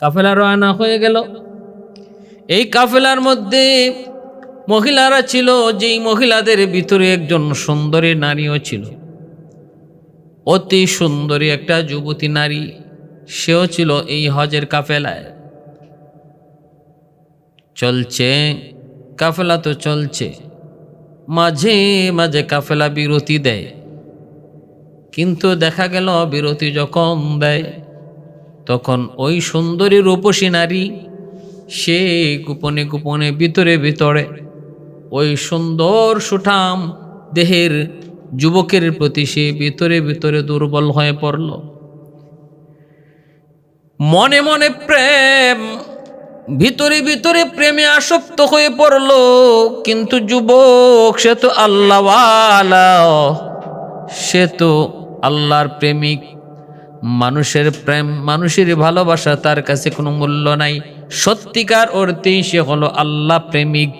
কাফেলা রওনা হয়ে গেল। এই কাফেলার মধ্যে মহিলারা ছিল, যেই মহিলাদের ভিতরে একজন সুন্দরী নারীও ছিল। অতি সুন্দরী একটা যুবতী নারী, সেও ছিল এই হজের কাফেলায়। চলছে, কাফেলা তো চলছে। মাঝে মাঝে কাফেলা বিরতি দেয়। কিন্তু দেখা গেল বিরতি যখন দেয় তখন ওই সুন্দরী রূপসী নারী, সে গোপনে গোপনে ভিতরে ভিতরে ওই সুন্দর সুঠাম দেহের যুবকের প্রতি সে ভিতরে ভিতরে দুর্বল হয়ে পড়ল। মনে মনে প্রেম, ভিতরে ভিতরে প্রেমে আসক্ত হয়ে পড়ল, কিন্তু যুবক সে তো আল্লাহওয়ালা, সে তো আল্লাহর প্রেমিক। মানুষের প্রেম, মানুষের ভালোবাসা তার কাছে কোনো মূল্য নাই। সত্যিকার অর্থেই সে হলো আল্লাহ প্রেমিক।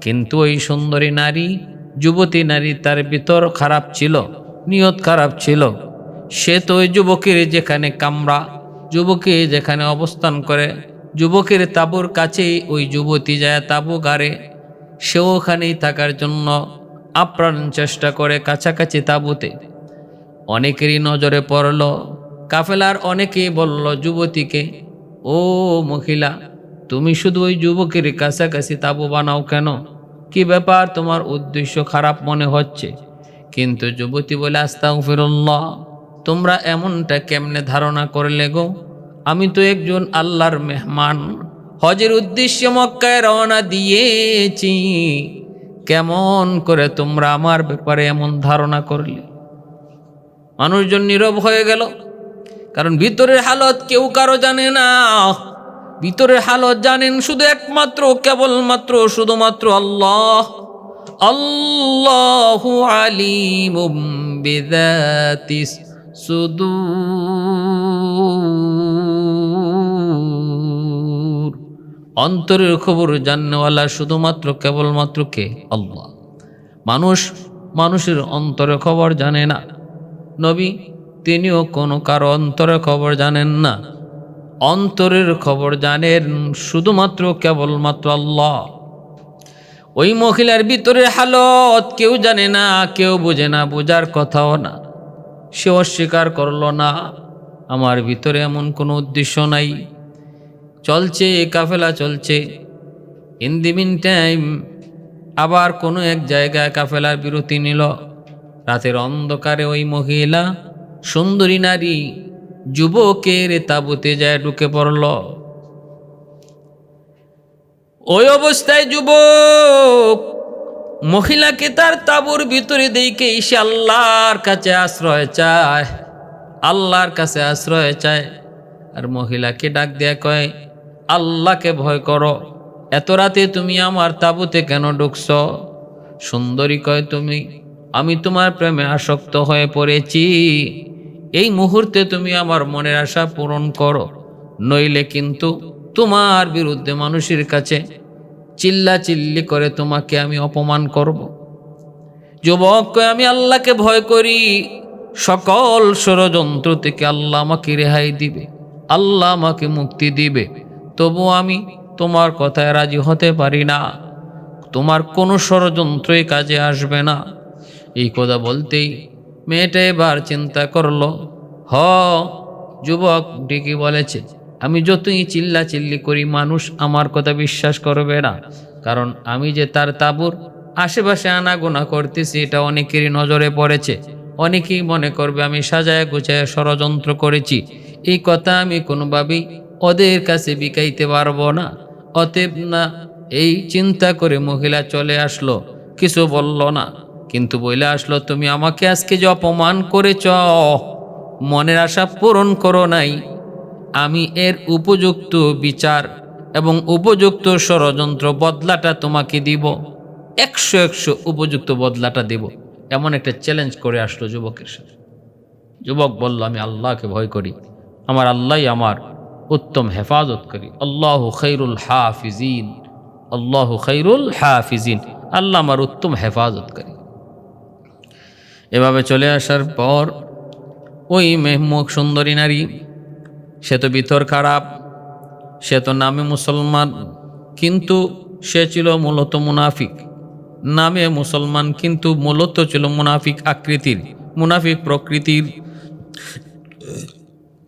কিন্তু ওই সুন্দরী নারী, যুবতী নারী তার ভিতর খারাপ ছিল, নিয়ত খারাপ ছিল। সে তো ওই যুবকের যেখানে কামরা, যুবকে যেখানে অবস্থান করে, যুবকের তাবুর কাছেই ওই যুবতী যায় তাবু গাড়ে সে ওখানেই থাকার জন্য আপ্রাণ চেষ্টা করে কাছাকাছি তাবুতে। অনেকেরই নজরে পড়ল কাফেলার অনেকেই বলল, যুবতীকে, ও মহিলা, তুমি শুধু ওই যুবকের কাছাকাছি তাবু বানাও কেন? কি ব্যাপার? তোমার উদ্দেশ্য খারাপ মনে হচ্ছে। কিন্তু যুবতী বলে আস্তাও ফিরল্লাহ তোমরা এমনটা কেমনে ধারণা করলে গো? আমি তো একজন আল্লাহর মেহমান, হজের উদ্দেশ্যে মক্কায় রওনা দিয়েছি। কেমন করে তোমরা আমার ব্যাপারে এমন ধারণা করলে? মানুষজন নীরব হয়ে গেল। কারণ ভিতরের হালত কেউ কারও জানে না। ভিতরের হালত জানেন শুধু একমাত্র, কেবলমাত্র, শুধুমাত্র আল্লাহ। আল্লাহ বিদাতিস সুদূর। অন্তরের খবর জাননেওয়ালা শুধুমাত্র, কেবলমাত্র কে? আল্লাহ। মানুষ, মানুষের অন্তরের খবর জানে না। নবী তিনিও কোনো কারও অন্তরের খবর জানেন না। অন্তরের খবর জানেন শুধুমাত্র কেবলমাত্র আল্লাহ। ওই মহিলার ভিতরের হালত কেউ জানে না, কেউ বোঝে না, বোঝার কথাও না। সে অস্বীকার করল, না, আমার ভিতরে এমন কোনো উদ্দেশ্য নাই। চলছে, কাফেলা চলছে। ইন দি মিন টাইম আবার কোনো এক জায়গায় কাফেলার বিরতি নিল। রাতের অন্ধকারে ওই মহিলা সুন্দরী নারী যুবকের তাবুতে যায় ঢুকে পড়ল। ওই অবস্থায় যুবক মহিলাকে তার তাবুর ভিতরে দেখে সে আল্লাহর কাছে আশ্রয় চায়, আল্লাহর কাছে আশ্রয় চায়। আর মহিলাকে ডাক দেয়া কয়, আল্লাহকে ভয় করো, এত রাতে তুমি আমার তাবুতে কেন ঢুকছ? সুন্দরী কয়, তুমি, আমি তোমার প্রেমে আসক্ত হয়ে পড়েছি। এই মুহূর্তে তুমি আমার মনের আশা পূরণ করো। নইলে কিন্তু তোমার বিরুদ্ধে মানুষের কাছে চিল্লা চিল্লি করে তোমাকে আমি অপমান করব। যুবক আমি আল্লাহকে ভয় করি। সকল ষড়যন্ত্র থেকে আল্লাহ আমাকে রেহাই দিবে, আল্লাহ আমাকে মুক্তি দিবে। তবু আমি তোমার কথায় রাজি হতে পারি না। তোমার কোনো ষড়যন্ত্রই কাজে আসবে না। এই কথা বলতেই মেয়েটা এবার চিন্তা করল। হ, যুবক ডেকে বলেছে। আমি যতই চিল্লা চিল্লি করি, মানুষ আমার কথা বিশ্বাস করবে না। কারণ আমি যে তার তাবুর আশেপাশে আনাগোনা করতেছি, এটা অনেকেরই নজরে পড়েছে। অনেকেই মনে করবে আমি সাজায় গুছায় ষড়যন্ত্র করেছি। এই কথা আমি কোনোভাবেই ওদের কাছে বিকাইতে পারব না। অতএব না, এই চিন্তা করে মহিলা চলে আসলো। কিছু বলল না। কিন্তু বইলে আসলো, তুমি আমাকে আজকে যে অপমান করেছ, মনের আশা পূরণ করো নাই। আমি এর উপযুক্ত বিচার এবং উপযুক্ত ষড়যন্ত্র বদলাটা তোমাকে দিব। একশো একশো উপযুক্ত বদলাটা দেব। এমন একটা চ্যালেঞ্জ করে আসলো যুবকের সাথে। যুবক বলল, আমি আল্লাহকে ভয় করি। আমার আল্লাহ আমার উত্তম হেফাজত করি। আল্লাহ খৈরুল হাফিজিন। আল্লাহ খৈরুল হাফিজিন। আল্লাহ আমার উত্তম হেফাজত করি এভাবে চলে আসার পর ওই মেহমুখ সুন্দরী নারী, সে তো ভিতর খারাপ, সে তো নামে মুসলমান, কিন্তু সে ছিল মূলত মুনাফিক। নামে মুসলমান, কিন্তু মূলত ছিল মুনাফিক আকৃতির, মুনাফিক প্রকৃতির।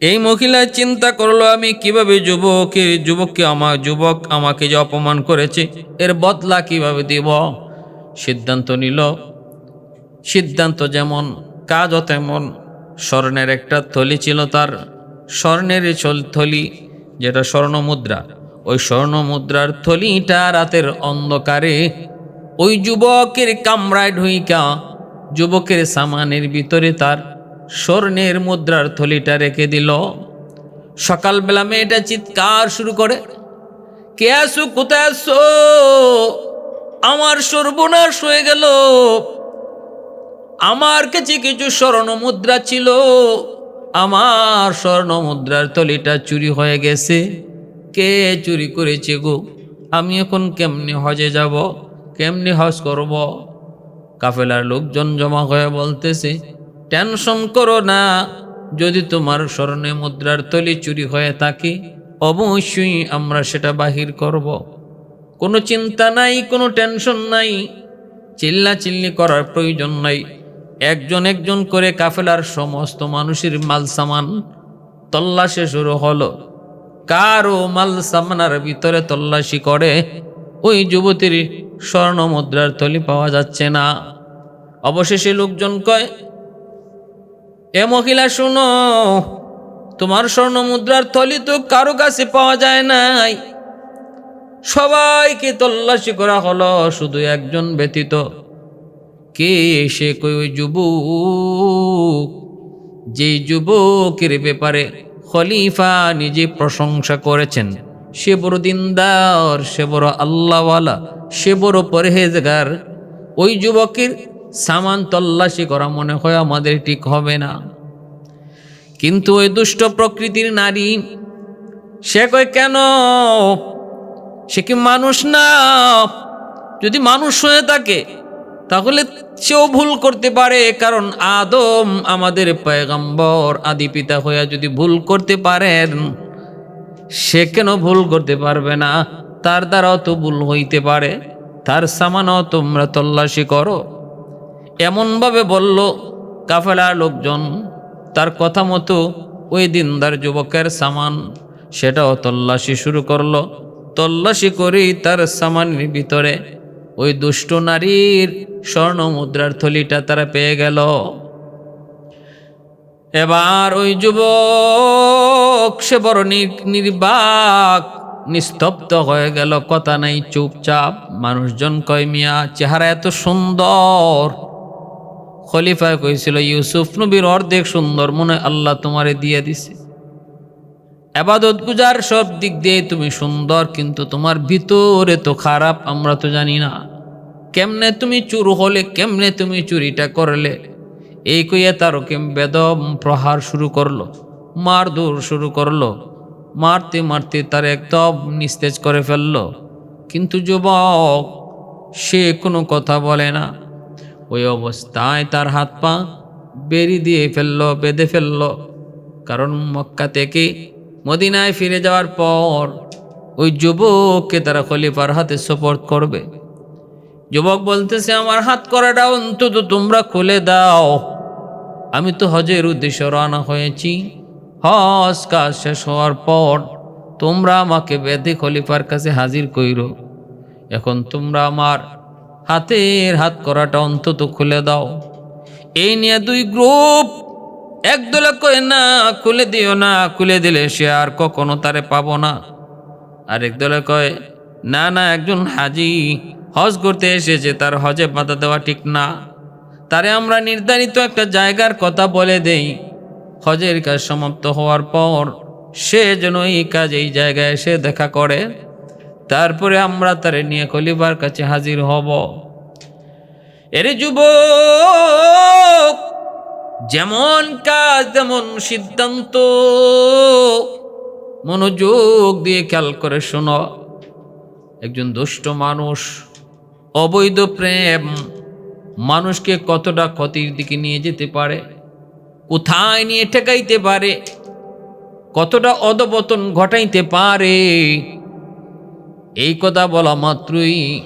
এই মহিলা চিন্তা করল, আমি কীভাবে যুবকে, যুবককে আমার, যুবক আমাকে যে অপমান করেছে, এর বদলা কীভাবে দেব? সিদ্ধান্ত নিল সিদ্ধান্ত যেমন, কাজও তেমন। স্বর্ণের একটা থলি ছিল তার স্বর্ণের চল থলি, যেটা স্বর্ণ মুদ্রা ওই স্বর্ণ মুদ্রার থলিটা রাতের অন্ধকারে ওই যুবকের কামরায় ঢুইকা, যুবকের সামানের ভিতরে তার স্বর্ণের মুদ্রার থলিটা রেখে দিল। সকালবেলা মেয়েটা চিৎকার শুরু করে, কে আসো কোথায় আসো আমার সর্বনাশ হয়ে গেল। আমার কাছে কিছু স্বর্ণ মুদ্রা ছিল। আমার স্বর্ণ মুদ্রার তলিটা চুরি হয়ে গেছে। কে চুরি করেছে গো? আমি এখন কেমনি হজে যাব? কেমনি হজ করব? কাফেলার লোকজন জমা হয়ে বলতেছে, টেনশন করো না। যদি তোমার স্বর্ণে মুদ্রার তলি চুরি হয়ে থাকে, অবশ্যই আমরা সেটা বাহির করব। কোনো চিন্তা নাই, কোনো টেনশন নাই। চিল্লা চিল্লি করার প্রয়োজন নাই। একজন একজন করে কাফেলার সমস্ত মানুষের মাল সামান তল্লাশি শুরু হলো। কারও মাল সামানার ভিতরে তল্লাশি করে, ওই যুবতীর স্বর্ণ মুদ্রার থলি পাওয়া যাচ্ছে না। অবশেষে লোকজন কয়, এ মহিলা, শুনো, তোমার স্বর্ণ মুদ্রার থলি তো কারও কাছে পাওয়া যায় নাই। সবাইকে তল্লাশি করা হলো, শুধু একজন ব্যতীত কে সে কই ওই যুবক? যে যুবকের ব্যাপারে খলিফা নিজে প্রশংসা করেছেন, সে বড় দিনদার, সে বড় আল্লাহওয়ালা, সে বড় পরহেজগার। ওই যুবকের সামান তল্লাশি করা মনে হয় আমাদের ঠিক হবে না। কিন্তু ওই দুষ্ট প্রকৃতির নারী, সে কয়, কেন? সে কি মানুষ না? যদি মানুষ হয়ে থাকে তাহলে সেও ভুল করতে পারে, কারণ আদম আমাদের পয়গম্বর, আদি পিতা হইয়া যদি ভুল করতে পারেন, সে কেন ভুল করতে পারবে না? তার দ্বারাও তো ভুল হইতে পারে। তার সামানও তোমরা তল্লাশি করো। এমনভাবে বলল কাফেলার লোকজন, তার কথা মতো ওই দিনদার যুবকের সামান, সেটাও তল্লাশি শুরু করল। তল্লাশি করেই তার সামানের ভিতরে ওই দুষ্ট নারীর স্বর্ণ মুদ্রার থলিটা তারা পেয়ে গেল। এবার ওই যুবক, সে বড় নির্বাক, নিস্তব্ধ হয়ে গেল। কথা নাই, চুপচাপ। মানুষজন কয়, মিয়া, চেহারা এত সুন্দর। খলিফা কইছিল, ইউসুফ নবীর অর্ধেক সুন্দর, মনে আল্লাহ তোমারে দিয়ে দিছে। আবাদত গুজার সব দিক দিয়ে তুমি সুন্দর, কিন্তু তোমার ভিতরে তো খারাপ, আমরা তো জানি না। কেমনে তুমি চুর হলে, কেমনে তুমি চুরিটা করলে? এই কইয়া তারও কেম বেদম প্রহার শুরু করল, মারধর শুরু করল, মারতে মারতে তার একদম নিস্তেজ করে ফেলল। কিন্তু যুবক, সে কোনো কথা বলে না। ওই অবস্থায় তার হাত পা বেরি দিয়ে ফেলল, বেঁধে ফেলল। কারণ মক্কা থেকে মদিনায় ফিরে যাওয়ার পর ওই যুবককে তারা খলিফার হাতে সোপর্দ করবে। যুবক বলতেছে, আমার হাত করাটা অন্তত তোমরা খুলে দাও। আমি তো হজের উদ্দেশ্যে রওনা হয়েছি। হজ কাজ শেষ হওয়ার পর তোমরা আমাকে বেদে খলিফার কাছে হাজির কইরো। এখন তোমরা আমার হাতের হাত করাটা অন্তত খুলে দাও। এই নিয়ে দুই গ্রুপ একদলে কয়, না, খুলে দিও না, খুলে দিলে সে আর কখনো তারে পাবো না। আরেক দলে কয়, না না, একজন হাজি হজ করতে এসেছে, তার হজে বাধা দেওয়া ঠিক না। তারে আমরা নির্ধারিত একটা জায়গার কথা বলে দেই। হজের কাজ সমাপ্ত হওয়ার পর সে যেন এই কাজ, এই জায়গায় এসে দেখা করে। তারপরে আমরা তারে নিয়ে খলিফার কাছে হাজির হব। এরে যুবক যেমন কাজ, তেমন সিদ্ধান্ত। মনোযোগ দিয়ে খেয়াল করে শোনো। একজন দুষ্ট মানুষ, অবৈধ প্রেম, মানুষকে কতটা ক্ষতির দিকে নিয়ে যেতে পারে, কোথায় নিয়ে ঠেকাইতে পারে, কতটা অধপতন ঘটাইতে পারে, এই কথা বলা মাত্রই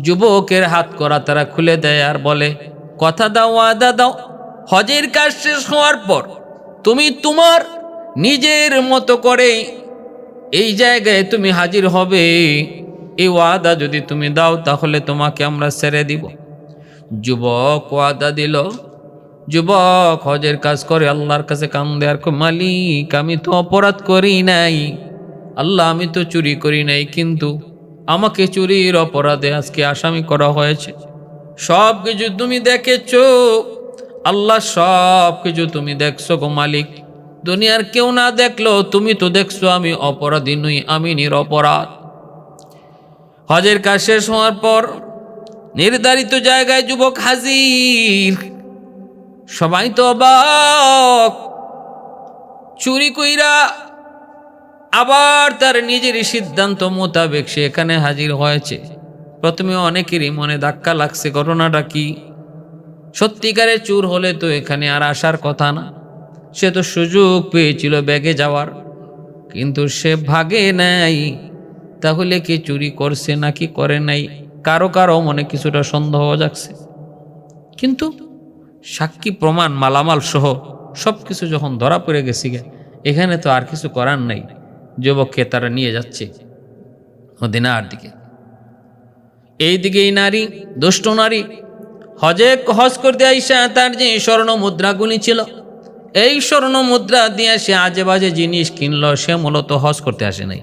যুবকের হাত করা তারা খুলে দেয় আর বলে, কথা দাও, আদা দাও। হজের কাজ শেষ হওয়ার পর তুমি তোমার নিজের মতো করে এই জায়গায় তুমি হাজির হবে। এই ওয়াদা যদি তুমি দাও তাহলে তোমাকে আমরা ছেড়ে দিব। যুবক ওয়াদা দিল। যুবক হজের কাজ করে আল্লাহর কাছে কান্দে আর কয়, মালিক আমি তো অপরাধ করি নাই। আল্লাহ আমি তো চুরি করি নাই কিন্তু আমাকে চুরির অপরাধে আজকে আসামি করা হয়েছে। সব কিছু তুমি দেখেছ। আল্লাহ সব কিছু তুমি দেখছ গো মালিক। দুনিয়ার কেউ না দেখল, তুমি তো দেখছ আমি অপরাধী নই, আমি নিরপরাধ। হজের কাজ শেষ হওয়ার পর নির্ধারিত জায়গায় যুবক হাজির। সবাই তো অবাক। চুরি কইরা আবার তার নিজের সিদ্ধান্ত মোতাবেক সে এখানে হাজির হয়েছে। প্রথমে অনেকেরই মনে ধাক্কা লাগছে, ঘটনাটা কি? সত্যিকারের চুর হলে তো এখানে আর আসার কথা না। সে তো সুযোগ পেয়েছিল ব্যাগে যাওয়ার। কিন্তু সে ভাগে নাই। তাহলে কি চুরি করছে নাকি করে নাই? কারও কারও মনে কিছুটা সন্দেহ জাগছে। কিন্তু সাক্ষী প্রমাণ, মালামাল সহ সব কিছু যখন ধরা পড়ে গেছি এখানে তো আর কিছু করার নাই। যুবককে তারা নিয়ে যাচ্ছে মদিনার দিকে। এই দিকে এই নারী, দুষ্ট নারী হজে হজ করতে আইসা তার যে স্বর্ণ মুদ্রাগুলি ছিল, এই স্বর্ণ মুদ্রা দিয়ে সে আজে বাজে জিনিস কিনল, সে মূলত হজ করতে আসে নাই।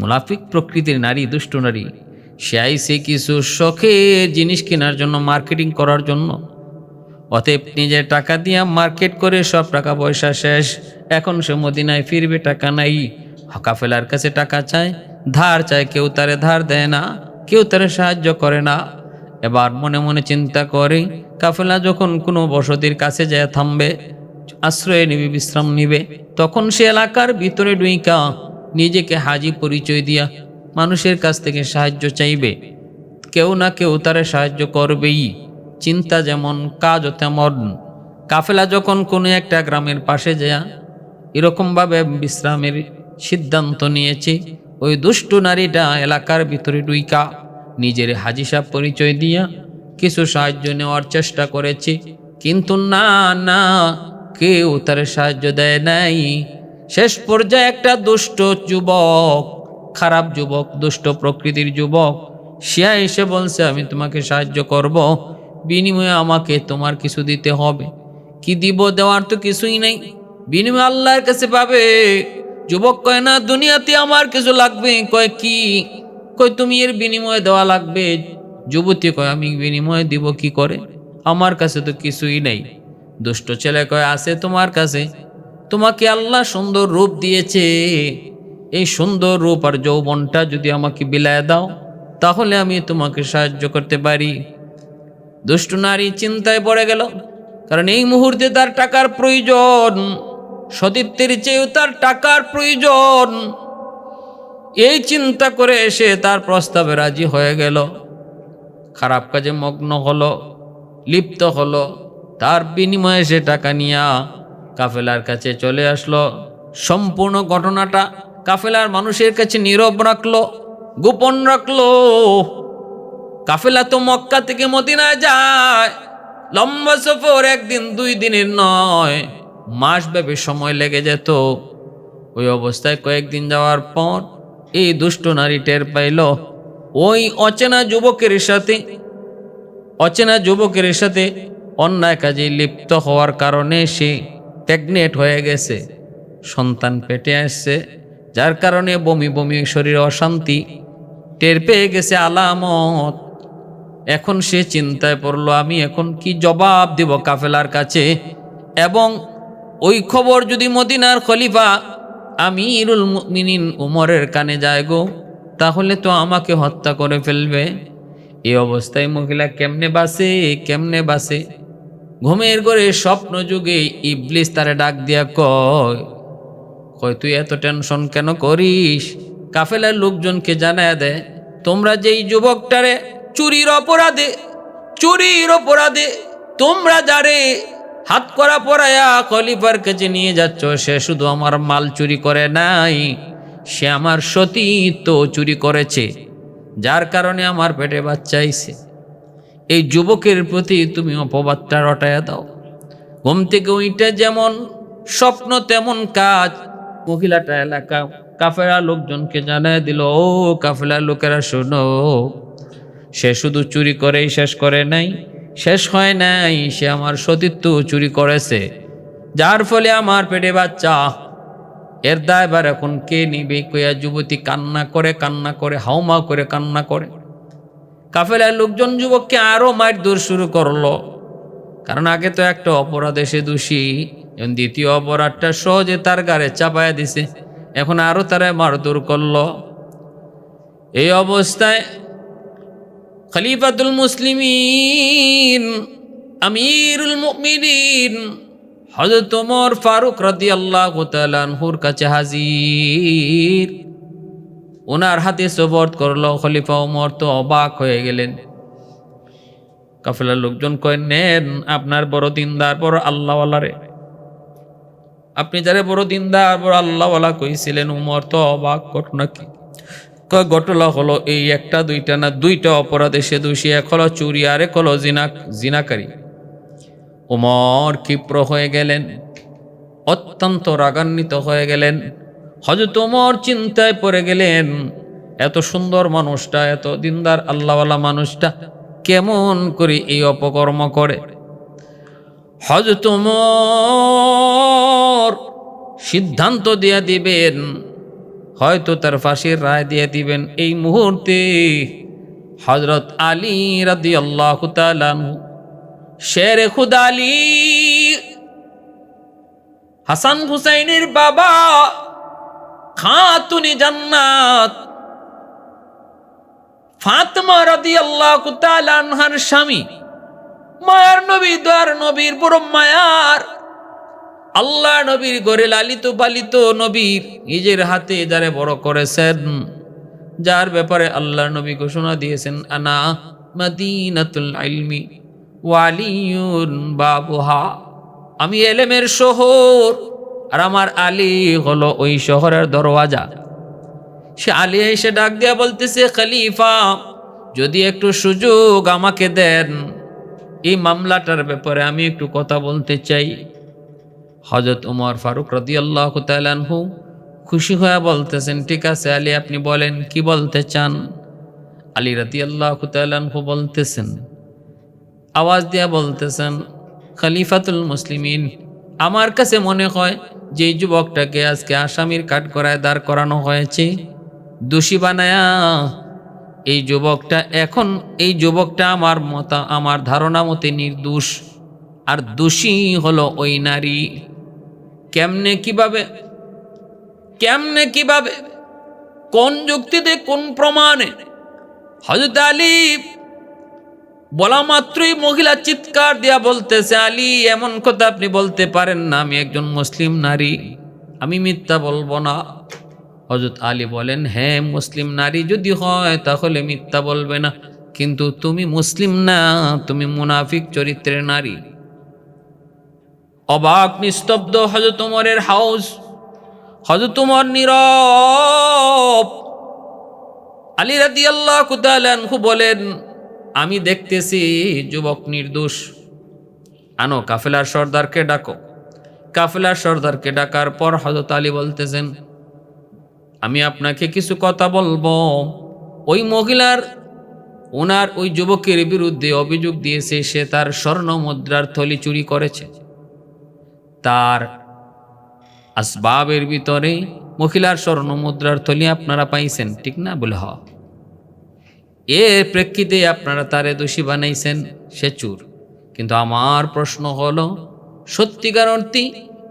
মুনাফিক প্রকৃতির নারী, দুষ্ট নারী, সে আইসে কিছু শখের জিনিস কেনার জন্য, মার্কেটিং করার জন্য। অতএব নিজের টাকা দিয়া মার্কেট করে সব টাকা পয়সা শেষ। এখন সে মদিনায় ফিরবে, টাকা নাই। হকাফেলার কাছে টাকা চায়, ধার চায়, কেউ তারে ধার দেয় না, কেউ তারে সাহায্য করে না। এবার মনে মনে চিন্তা করে, কাফেলা যখন কোনো বসতির কাছে যায় থামবে, আশ্রয় নিবে, বিশ্রাম নিবে, তখন সে এলাকার ভিতরে ডুইকা নিজেকে হাজি পরিচয় দিয়া মানুষের কাছ থেকে সাহায্য চাইবে। কেউ না কেউ তারে সাহায্য করবেই। চিন্তা যেমন কাজও তেমন। কাফেলা যখন কোনো একটা গ্রামের পাশে যায়, এরকমভাবে বিশ্রামের সিদ্ধান্ত নিয়েছে। ওই দুষ্ট নারীটা এলাকার ভিতরে ডুইকা নিজের হাজি সাহেব পরিচয় দিয়া কিছু সাহায্য নেওয়ার চেষ্টা করেছি। কিন্তু না না, কেউ তার সাহায্য দেয় নাই। শেষ পর্যায়ে একটা দুষ্ট যুবক, খারাপ যুবক, দুষ্ট প্রকৃতির যুবক, শিয়া এসে বলছে, আমি তোমাকে সাহায্য করব। বিনিময়ে আমাকে তোমার কিছু দিতে হবে। কি দিব দেওয়ার তো কিছুই নেই। বিনিময়ে আল্লাহর কাছে পাবে। যুবক কয়, না, দুনিয়াতে আমার কিছু লাগবে। কয়, কি? কয়, তুমি এর বিনিময়ে দেওয়া লাগবে? যুবতী কয়, আমি বিনিময়ে দিব কি করে? আমার কাছে তো কিছুই নেই। দুষ্ট ছেলে কয়, আছে তোমার কাছে। তোমাকে আল্লাহ সুন্দর রূপ দিয়েছে। এই সুন্দর রূপ আর যৌবনটা যদি আমাকে বিলায় দাও, তাহলে আমি তোমাকে সাহায্য করতে পারি। দুষ্ট নারী চিন্তায় পড়ে গেল, কারণ এই মুহূর্তে তার টাকার প্রয়োজন, সতীত্বের চেয়েও তার টাকার প্রয়োজন। এই চিন্তা করে এসে তার প্রস্তাবে রাজি হয়ে গেল। খারাপ কাজে মগ্ন হলো, লিপ্ত হলো। তার বিনিময়ে সে টাকা নিয়ে কাফেলার কাছে চলে আসলো। সম্পূর্ণ ঘটনাটা কাফেলার মানুষের কাছে নীরব রাখল, গোপন রাখল। কাফেলা তো মক্কা থেকে মদিনায় যায়, লম্বা সফর একদিন দুই দিনের নয় মাস ব্যাপী সময় লেগে যেত। ওই অবস্থায় কয়েকদিন যাওয়ার পর এই দুষ্ট নারী টের পাইল। ওই অচেনা যুবকের সাথে, অচেনা যুবকের সাথে অন্যায় কাজে লিপ্ত হওয়ার কারণে সে প্রেগনেট হয়ে গেছে। সন্তান পেটে আসছে, যার কারণে বমি বমি শরীরে অশান্তি টের পেয়ে গেছে আলামত। এখন সে চিন্তায় পড়ল, আমি এখন কি জবাব দিব কাফেলার কাছে? এবং ওই খবর যদি মদিনার খলিফা আমিরুল মুমিনিন উমরের কানে যায় গো, তাহলে তো আমাকে হত্যা করে ফেলবে। এ অবস্থায় মহিলা কেমনে বাসে কেমনে বাসে ঘুমের ঘরে স্বপ্ন যুগে ইবলিস তারে ডাক দিয়া কয় কয়, তুই এত টেনশন কেন করিস? কাফেলার লোকজনকে জানায় দে, তোমরা যেই যুবকটারে চুরির অপরাধে চুরির অপরাধে তোমরা যারে হাত করা পরায়া খলিফার কাছে নিয়ে যাচ্ছ, সে শুধু আমার মাল চুরি করে নাই, সে আমার সতীত্ব চুরি করেছে, যার কারণে আমার পেটে বাচ্চা আইছে। এই যুবকের প্রতি তুমি অপবাদটা রটায়া দাও। ঘুম থেকে ওইটা যেমন স্বপ্ন, তেমন কাজ। মহিলাটা এলাকা কাফেরা লোকজনকে জানায় দিল, ও কাফেলা লোকেরা শোনো, সে শুধু চুরি করেই শেষ করে নাই শেষ হয় নাই, সে আমার সতীত্ব চুরি করেছে। যার ফলে আমার পেটে বাচ্চা। এর দায়বার এখন কে নিবে? কইয়া যুবতী কান্না করে কান্না করে হাউমা করে, কান্না করে। কাফেলার লোকজন যুবককে আরও মার দূর শুরু করল। কারণ আগে তো একটা অপরাধ এসে দোষী। এখন দ্বিতীয় অপরাধটা সহজে তার গাড়ে চাপায়া দিছে। এখন আরও তারা মারধর করল। এই অবস্থায় খলিফাতুল মুসলিমিন আমিরুল মুমিনিন হযরত ওমর ফারুক রাদিয়াল্লাহু তাআলা আনহুর কাছে হাজির। ওনার হাতে সবর্দ করল, খলিফা ওমর তো অবাক হয়ে গেলেন। কাফেলার লোকজন কয়, নেন, আপনার বড় দিনদার, বড় রে। আপনি যারে বড় দিনদার, বড় আল্লাহওয়ালা কইছিলেন, উমর তো অবাক ঘটনা কি? কয় ঘটনা হলো এই একটা, দুইটা না দুইটা অপরাধে সে দোষী এক হলো চুরি আর এক হলো জিনা, জিনাকারী। উমর ক্ষিপ্র হয়ে গেলেন, অত্যন্ত রাগান্বিত হয়ে গেলেন। হজরত ওমর চিন্তায় পড়ে গেলেন, এত সুন্দর মানুষটা, এত দিনদার আল্লাহওয়ালা মানুষটা কেমন করে এই অপকর্ম করে? হজরত ওমর সিদ্ধান্ত দিয়া দিবেন হয়তো তার ফাঁসির রায় দিয়ে দিবেন। এই মুহূর্তে হজরত আলী রাদি আল্লাহ শের খুদ আলী, হাসান হুসাইনের বাবা খাতুনি জান্নাত, ফাতমা রাদি আল্লাহ আনহার স্বামী, মায়ার নবী, দয়ার নবীর বড় মায়ার আল্লাহ নবীর গড়ে লালিত পালিত নবীর নিজের হাতে যারা বড় করেছেন, যার ব্যাপারে আল্লাহ নবী ঘোষণা দিয়েছেন, আনা মাদিনাতুল ইলমি ওয়ালিউন বাবুহা। আমি এলেমের শহর আর আমার আলী হলো ওই শহরের দরওয়াজা। সে আলী এসে ডাক দিয়া বলতেছে, খলিফা, যদি একটু সুযোগ আমাকে দেন, এই মামলাটার ব্যাপারে আমি একটু কথা বলতে চাই। হজরত উমর ফারুক রদি আল্লাহ তালানহু খুশি হয়ে বলতেছেন, ঠিক আছে আলী, আপনি বলেন, কি বলতে চান? আলী রদি আল্লাহ তালানহু বলতেছেন, আওয়াজ দিয়া বলতেছেন, খলিফাতুল মুসলিমিন, আমার কাছে মনে হয় যে যুবকটাকে আজকে আসামির কাঠগড়ায় দাঁড় করানো হয়েছে, দোষী বানায়া এই যুবকটা, এখন এই যুবকটা আমার মতা, আমার ধারণা মতে নির্দোষ, আর দোষী হলো ওই নারী। কেমনে কীভাবে কেমনে কীভাবে, কোন যুক্তিতে কোন প্রমাণে? হজরত আলী বলা মাত্রই মহিলা চিৎকার দিয়া বলতেছে, আলী, এমন কথা আপনি বলতে পারেন না, আমি একজন মুসলিম নারী, আমি মিথ্যা বলব না। হজরত আলী বলেন হ্যাঁ মুসলিম নারী যদি হয় তাহলে মিথ্যা বলবে না, কিন্তু তুমি মুসলিম না, তুমি মুনাফিক চরিত্রের নারী। অবাক, নিস্তব্ধ হজরত হাউস। হজরত উমর নীরব। আলী রাদি আল্লাহ কুতালহু বলেন, আমি দেখতেছি যুবক নির্দোষ। আনো, কাফেলার সর্দারকে ডাকো। কাফেলার সর্দারকে ডাকার পর হজরত আলী বলতেছেন, আমি আপনাকে কিছু কথা বলব। ওই মহিলার ওনার ওই যুবকের বিরুদ্ধে অভিযোগ দিয়েছে, সে তার স্বর্ণ মুদ্রার থলি চুরি করেছে। তার আসবাবের ভিতরে মহিলার স্বর্ণ মুদ্রার থলি আপনারা পাইছেন, ঠিক না বলে হ? এর প্রেক্ষিতে আপনারা তারে দোষী বানাইছেন, সে চুর। কিন্তু আমার প্রশ্ন হলো, সত্যিকার অর্থে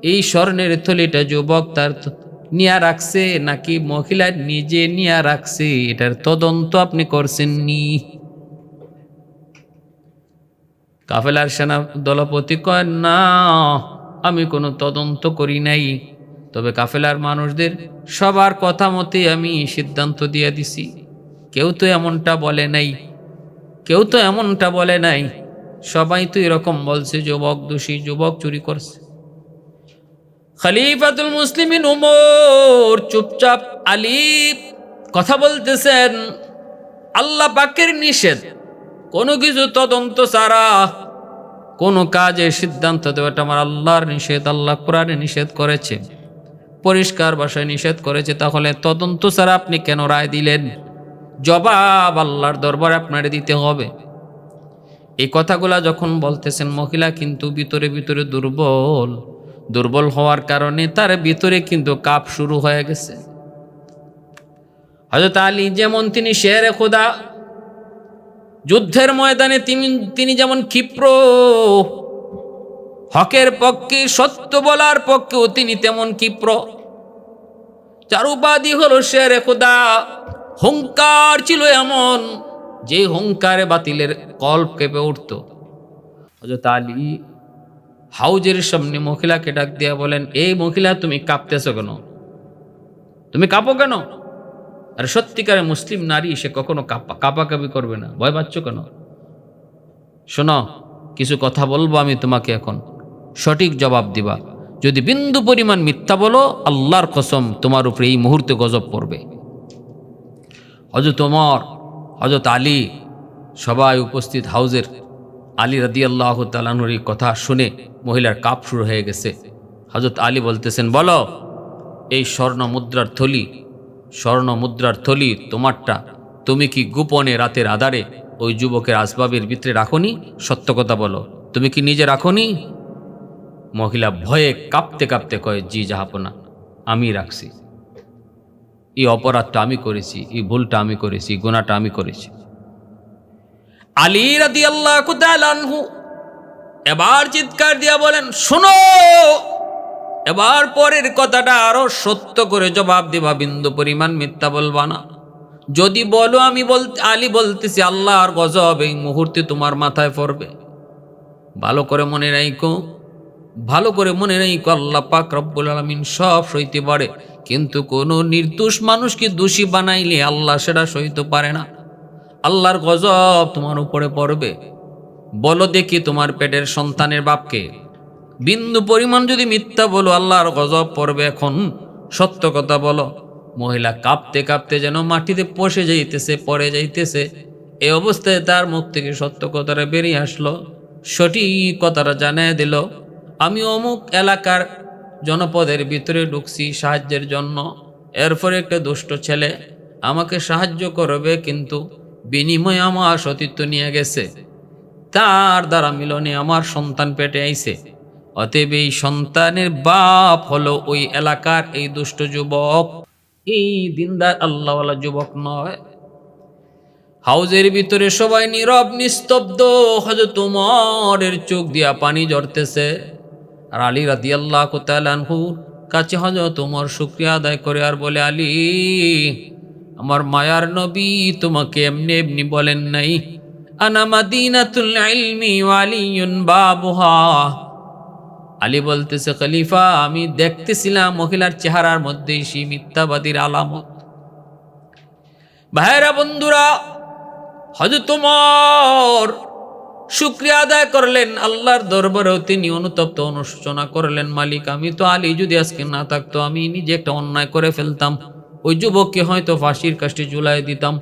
এই স্বর্ণের থলিটা যুবক তার নিয়া রাখছে নাকি মহিলা নিজে নিয়া রাখছে? এটার তদন্ত আপনি করছেন নি কাফেলার সেনা দলপতি কয়, না আমি কোনো তদন্ত করি নাই। তবে কাফেলার মানুষদের সবার কথা মতে আমি সিদ্ধান্ত দিয়ে দিছি। কেউ তো এমনটা বলে নাই। কেউ তো এমনটা বলে নাই। সবাই তো এরকম বলছে, যুবক দোষী, যুবক চুরি করছে। খলিফাতুল মুসলিমিন উমর চুপচাপ আলী কথা বলতেছেন, আল্লাহ পাকের নিষেধ। কোনো কিছু তদন্ত ছাড়া কোনো কাজে সিদ্ধান্ত দেওয়াটা আমার আল্লাহর নিষেধ, আল্লাহ কোরআনে নিষেধ করেছে। পরিষ্কার ভাষায় নিষেধ করেছে, তাহলে তদন্ত ছাড়া আপনি কেন রায় দিলেন? জবাব আল্লাহর দরবারে আপনারে দিতে হবে। এই কথাগুলা যখন বলতেছেন, মহিলা কিন্তু ভিতরে ভিতরে দুর্বল দুর্বল হওয়ার কারণে তার ভিতরে কিন্তু কাপ শুরু হয়ে গেছে। হজরত আলী যেমন তিনি শেরে খোদা যুদ্ধের ময়দানে তিনি তিনি যেমন ক্ষিপ্র, হকের পক্ষে, সত্য বলার পক্ষেও তিনি তেমন ক্ষিপ্র। চার উপাধি হলো শেরে খোদা, হুঙ্কার ছিল এমন যে হুঙ্কারে বাতিলের কল্প কেঁপে উঠত। হজরত আলী হাউজের সামনে মহিলাকে ডাক দিয়া বলেন, এই মহিলা, তুমি কাঁপতেছো কেন? তুমি কাঁপো কেন? আর সত্যিকারে মুসলিম নারী সে কখনো কাপা, কাপাকাপি করবে না। ভয় পাচ্ছ কেন? শোনো, কিছু কথা বলব আমি তোমাকে এখন। সঠিক জবাব দিবা। যদি বিন্দু পরিমাণ মিথ্যা বলো, আল্লাহর কসম তোমার উপরে এই মুহূর্তে গজব পড়বে। হজরত ওমর হজরত আলী সবাই উপস্থিত হাউজের আলী রাদি আল্লাহ তালানুর এই কথা শুনে মহিলার কাপ শুরু হয়ে গেছে। হজরত আলী বলতেছেন, বলো, এই স্বর্ণ মুদ্রার থলি স্বর্ণ মুদ্রার থলি তোমারটা। তুমি কি গোপনে রাতের আধারে ওই যুবকের আসবাবের ভিতরে রাখনি? সত্য কথা বলো। তুমি কি নিজে রাখনি? মহিলা ভয়ে কাঁপতে কাঁপতে কয়, জি, জাহাপনা আমি রাখছি। এই অপরাধটা আমি করেছি, এই ভুলটা আমি করেছি গুণাটা আমি করেছি। আলী রাদি আল্লাহ এবার চিৎকার দিয়া বলেন, শোনো এবার পরের কথাটা আরও সত্য করে জবাব দিবা, বিন্দু পরিমাণ মিথ্যা বলবা না। যদি বলো আমি বলতে, আলী বলতেছি আল্লাহ আল্লাহর গজব এই মুহূর্তে তোমার মাথায় পড়বে। ভালো করে মনে রাইকো ভালো করে মনে রাইকো আল্লাহ পাক রব্বুল আলমিন সব সইতে পারে। কিন্তু কোনো নির্দোষ মানুষকে দোষী বানাইলে আল্লাহ সেটা সইতে পারে না। আল্লাহর গজব তোমার উপরে পড়বে। বলো দেখি তোমার পেটের সন্তানের বাপকে। বিন্দু পরিমাণ যদি মিথ্যা বলো, আল্লাহর গজব পড়বে এখন। সত্য কথা বলো, মহিলা কাঁপতে কাঁপতে যেন মাটিতে পশে যাইতেছে, পড়ে যাইতেছে। এই অবস্থায় তার মুখ থেকে সত্য কথাটা বেরিয়ে আসলো, সঠিক কথাটা জানিয়ে দিল, আমি অমুক এলাকার জনপদের ভিতরে ঢুকছি সাহায্যের জন্য। এরপরে একটা দুষ্ট ছেলে আমাকে সাহায্য করবে, কিন্তু বিনিময়ে আমার সতীত্ব নিয়ে গেছে। তার দ্বারা মিলনে আমার সন্তান পেটে আইছে। অতএব এই সন্তানের বাপ হলো ওই এলাকার এই দুষ্ট যুবক। এই দিনদার আল্লাহওয়ালা যুবক নয়। হাউজের ভিতরে সবাই নীরব, নিস্তব্ধ। হজরত উমরের চোখ দিয়া পানি জড়তেছে আর আলী রাদি আল্লাহ কোতালানহুর কাছে হজরত উমর শুক্রিয়া আদায় করে আর বলে, আলী, আমার মায়ার নবী তোমাকে এমনি এমনি বলেন নাই। আনা মাদিনাতুল ইলমি ওয়ালিয়ুন বাবুহা। আলী বলতেছে, খলিফা, আমি দেখতেছিলাম মহিলার চেহারার মধ্যেই সেই মিথ্যাবাদীর আলামত। ভাইরা বন্ধুরা হজরত তোমার শুক্রিয়া আদায় করলেন, আল্লাহর দরবারেও তিনি অনুতপ্ত অনুশোচনা করলেন, মালিক, আমি তো আলী, যদি আজকে না থাকতো, আমি নিজে একটা অন্যায় করে ফেলতাম। ওই যুবককে হয়তো ফাঁসির কাষ্টে ঝুলাই দিতাম।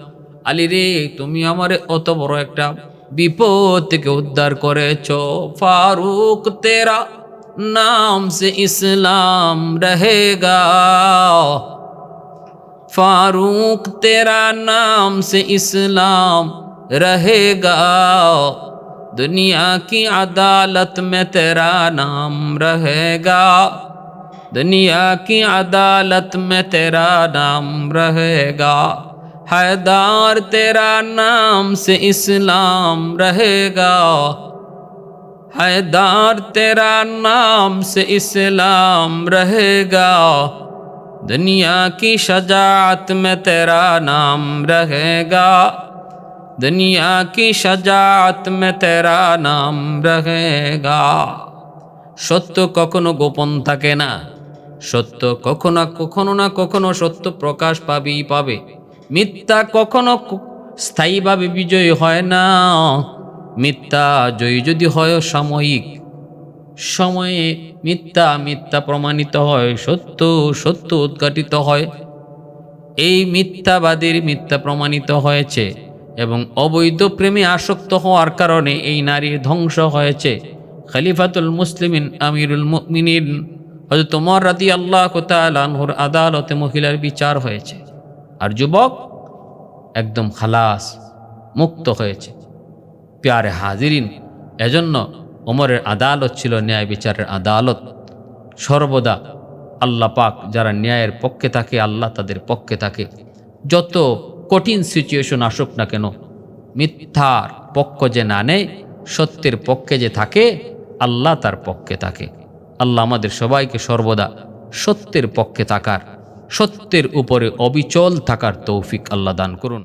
আলী রে, তুমি আমারে অত বড় একটা বিপদ থেকে উদ্ধার করেছ। ফারুক, তেরা नाम से इस्लाम रहेगा। फारूक, तेरा नाम से इस्लाम रहेगा। दुनिया की अदालत में तेरा नाम रहेगा। दुनिया की अदालत में तेरा नाम रहेगा। हैदार, तेरा नाम से इस्लाम रहेगा। हैदार तेरा नाम से इस्लाम रहेगा दुनिया की शजात में तेरा नाम रहेगा दुनिया की शजात में तेरा नाम रहेगा সত্য কখনো গোপন থাকে না সত্য কখনো না কখনো না কখনো সত্য প্রকাশ পাবেই পাবে মিথ্যা কখনো ক- স্থায়ীভাবে বিজয়ী হয় না মিথ্যা জয়ী যদি হয় সাময়িক। সময়ে মিথ্যা মিথ্যা প্রমাণিত হয়, সত্য সত্য উদ্ঘাটিত হয়। এই মিথ্যাবাদীর মিথ্যা প্রমাণিত হয়েছে এবং অবৈধ প্রেমে আসক্ত হওয়ার কারণে এই নারীর ধ্বংস হয়েছে। খালিফাতুল মুসলিমিন, আমিরুল মুমিনিন হয়তো তোমার রাদি আল্লাহ কোতালানহুর আদালতে মহিলার বিচার হয়েছে। আর যুবক একদম খালাস, মুক্ত হয়েছে। প্যারে হাজিরিন। এজন্য ওমরের আদালত ছিল ন্যায় বিচারের আদালত। সর্বদা আল্লাহ পাক যারা ন্যায়ের পক্ষে থাকে, আল্লাহ তাদের পক্ষে থাকে। যত কঠিন সিচুয়েশন আসুক না কেন, মিথ্যার পক্ষ যে না নেয়, সত্যের পক্ষে যে থাকে, আল্লাহ তার পক্ষে থাকে। আল্লাহ আমাদের সবাইকে সর্বদা সত্যের পক্ষে থাকার, সত্যের উপরে অবিচল থাকার তৌফিক আল্লাহ দান করুন।